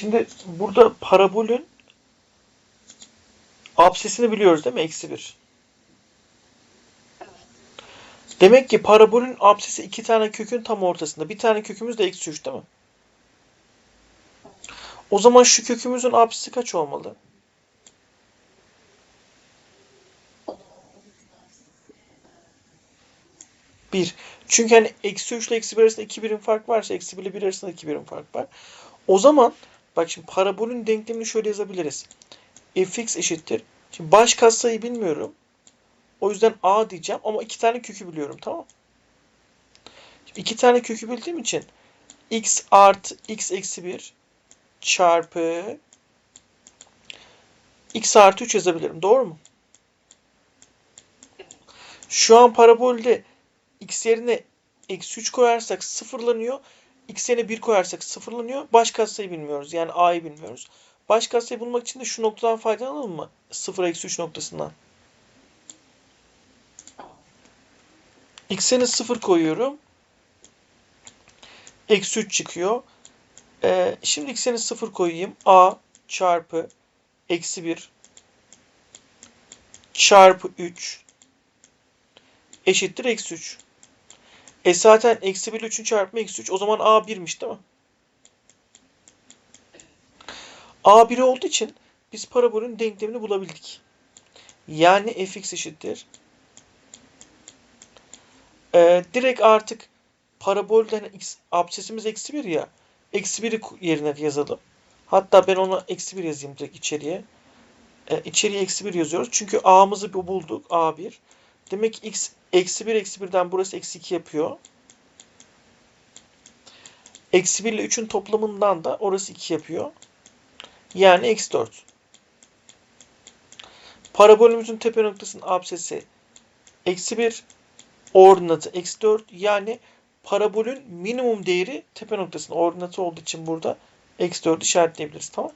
Şimdi burada parabolün absesini biliyoruz değil mi? Eksi 1. Demek ki parabolün absesi iki tane kökün tam ortasında. Bir tane kökümüz de eksi 3 değil mi? O zaman şu kökümüzün absisi kaç olmalı? Bir. Çünkü hani eksi 3 ile eksi 1 arasında 2 birim fark varsa eksi 1 ile 1 arasında 2 birim fark var. O zaman bak şimdi parabolün denklemini şöyle yazabiliriz. fx eşittir. Şimdi baş katsayı bilmiyorum. O yüzden a diyeceğim ama iki tane kökü biliyorum tamam Şimdi iki tane kökü bildiğim için x artı x eksi 1 çarpı x artı 3 yazabilirim. Doğru mu? Şu an parabolde x yerine eksi 3 koyarsak sıfırlanıyor. X yerine 1 koyarsak sıfırlanıyor. Baş katsayı bilmiyoruz. Yani a'yı bilmiyoruz. Baş katsayı bulmak için de şu noktadan faydalanalım mı? 0 eksi 3 noktasından. X'e 0 koyuyorum. Eksi 3 çıkıyor. Ee, şimdi x'e 0 koyayım. A çarpı eksi 1 çarpı 3 eşittir eksi 3. E zaten eksi 1 ile 3'ün çarpımı eksi 3. O zaman A 1'miş değil mi? A 1 olduğu için biz parabolün denklemini bulabildik. Yani fx eşittir. Ee, direkt artık parabolden x, absesimiz eksi 1 ya. Eksi 1'i yerine yazalım. Hatta ben ona eksi 1 yazayım direkt içeriye. Ee, içeriye eksi 1 yazıyoruz. Çünkü a'mızı bulduk. A1. Demek ki x eksi 1 eksi 1'den burası eksi 2 yapıyor. Eksi 1 ile 3'ün toplamından da orası 2 yapıyor. Yani eksi 4. Parabolümüzün tepe noktasının absesi eksi 1 ordinatı eksi 4 yani parabolün minimum değeri tepe noktasının ordinatı olduğu için burada eksi 4 işaretleyebiliriz. Tamam